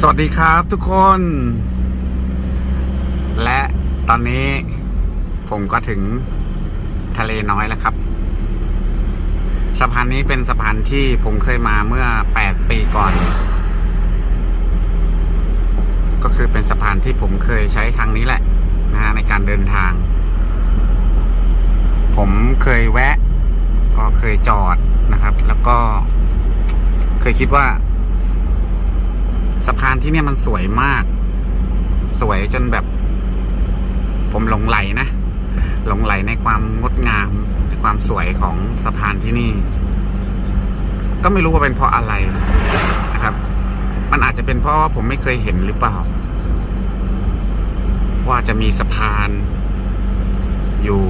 สวัสดีครับทุกคน และตอนนี้ผมก็ถึงทะเลน้อยแล้วครับ สะพานนี้เป็นสะพานที่ผมเคยมาเมื่อ 8 ปีก่อน ก็คือเป็นสะพานที่ผมเคยใช้ทางนี้แหละนะฮะในการเดินทาง ผมเคยแวะ ก็เคยจอดนะครับ แล้วก็เคยคิดว่า สะพานที่เนี่ยมันสวยมาก สวยจนแบบ ผมหลงไหลนะหลงไหลในความงดงาม ในความสวยของสะพานที่นี่ ก็ไม่รู้ว่าเป็นเพราะอะไรนะครับ มันอาจจะเป็นเพราะว่าผมไม่เคยเห็นหรือเปล่า ว่าจะมีสะพาน อยู่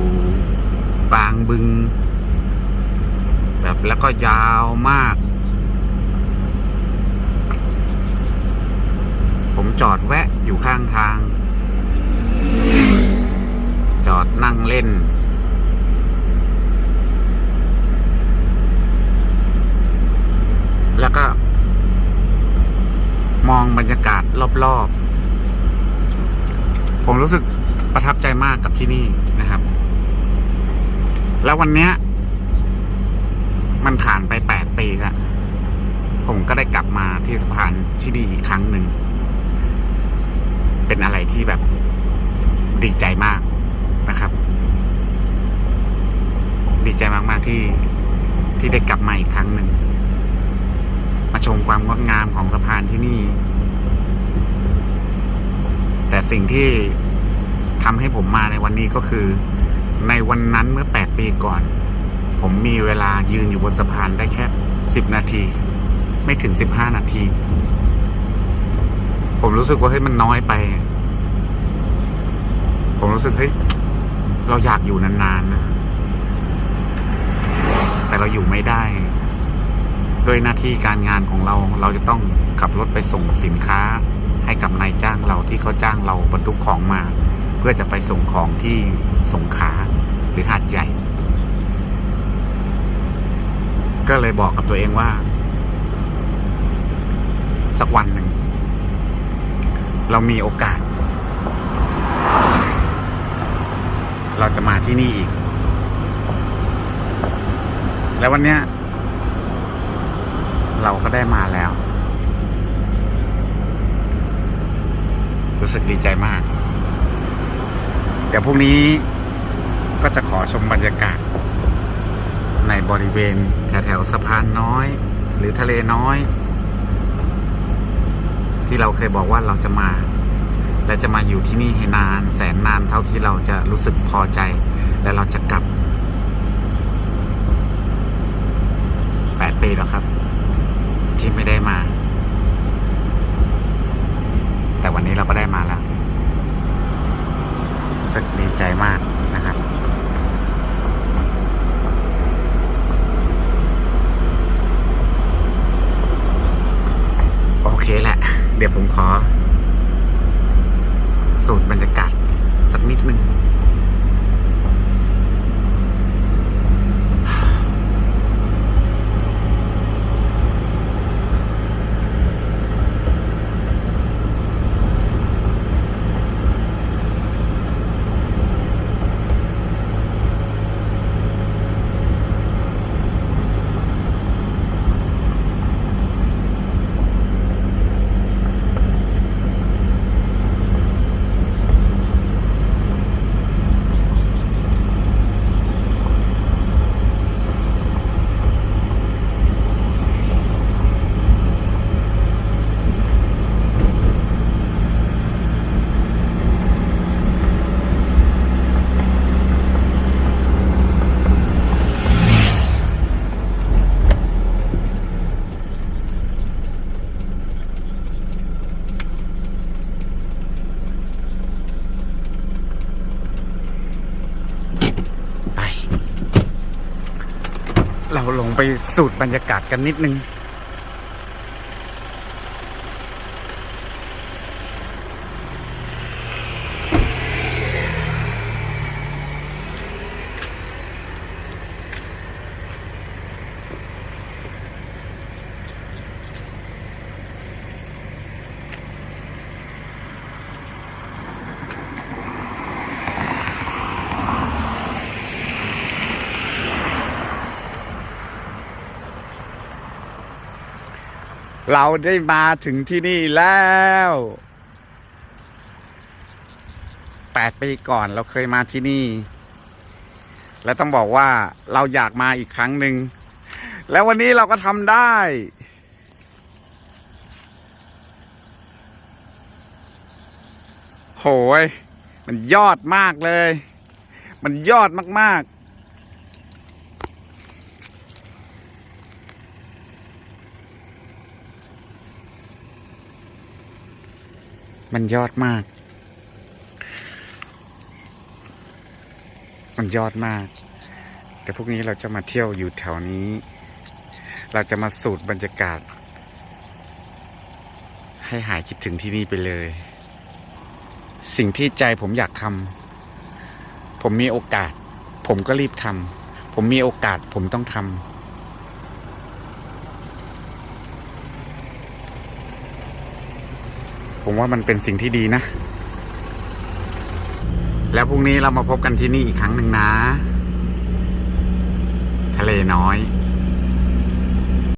บางบึง แบบแล้วก็ยาวมาก ผม จอดแวะอยู่ข้างทาง จอดนั่งเล่น แล้วก็ มองบรรยากาศรอบๆ ผมรู้สึกประทับใจมากกับที่นี่นะครับ แล้ววันเนี้ย มันผ่านไปแปดปีแล้วผมก็ได้กลับมาที่สะพานที่ดีอีกครั้งหนึ่ง เป็นอะไรที่แบบดีใจมากนะครับ ดีใจมากๆที่ที่ได้กลับมาอีกครั้งหนึ่งมาชมความงดงามของสะพานที่นี่ แต่สิ่งที่ทำให้ผมมาในวันนี้ก็คือ ในวันนั้นเมื่อ 8 ปีก่อน ผมมีเวลายืนอยู่บนสะพานได้แค่ 10 นาที ไม่ถึง 15 นาที ผมรู้สึกว่าเฮ้ยมันน้อยไป ผมรู้สึกเฮ้ยเราอยากอยู่นานๆนะ แต่เราอยู่ไม่ได้ ด้วยหน้าที่การงานของเรา เราจะต้องขับรถไปส่งสินค้า ให้กับนายจ้างเราที่เขาจ้างเราบรรทุกของมา เพื่อจะไปส่งของที่สงขาหรือหาดใหญ่ ก็เลยบอกกับตัวเองว่า สักวันหนึ่ง เรามีโอกาส เราจะมาที่นี่อีก แล้ววันเนี้ย เราก็ได้มาแล้ว รู้สึกดีใจมาก เดี๋ยวพรุ่งนี้ก็จะขอชมบรรยากาศ ในบริเวณแถวๆสะพานน้อย หรือทะเลน้อย ที่เราเคยบอกว่าเราจะมา และจะมาอยู่ที่นี่ให้นาน แสนนานเท่าที่เราจะรู้สึกพอใจ และเราจะกลับแปดปีแล้วครับ ที่ไม่ได้มา แต่วันนี้เราก็ได้มาแล้วรู้สึกดีใจมากนะครับ โอเคแหละ เดี๋ยวผมขอสูตรบรรยากาศสักนิดหนึ่ง ไป เราลงไปสูตรบรรยากาศกันนิดนึง เราได้มาถึงที่นี่แล้วแปดปีก่อนเราเคยมาที่นี่ และต้องบอกว่าเราอยากมาอีกครั้งหนึ่ง แล้ววันนี้เราก็ทำได้ โหย มันยอดมากเลย มันยอดมากๆ มันยอดมาก มันยอดมาก แต่พวกนี้เราจะมาเที่ยวอยู่แถวนี้ เราจะมาสูดบรรยากาศ ให้หายคิดถึงที่นี่ไปเลย สิ่งที่ใจผมอยากทำผมมีโอกาส ผมก็รีบทำผมมีโอกาสผมต้องทำ ผมว่ามันเป็นสิ่งที่ดีนะ แล้วพรุ่งนี้เรามาพบกันที่นี่อีกครั้งหนึ่งนะ ทะเลน้อย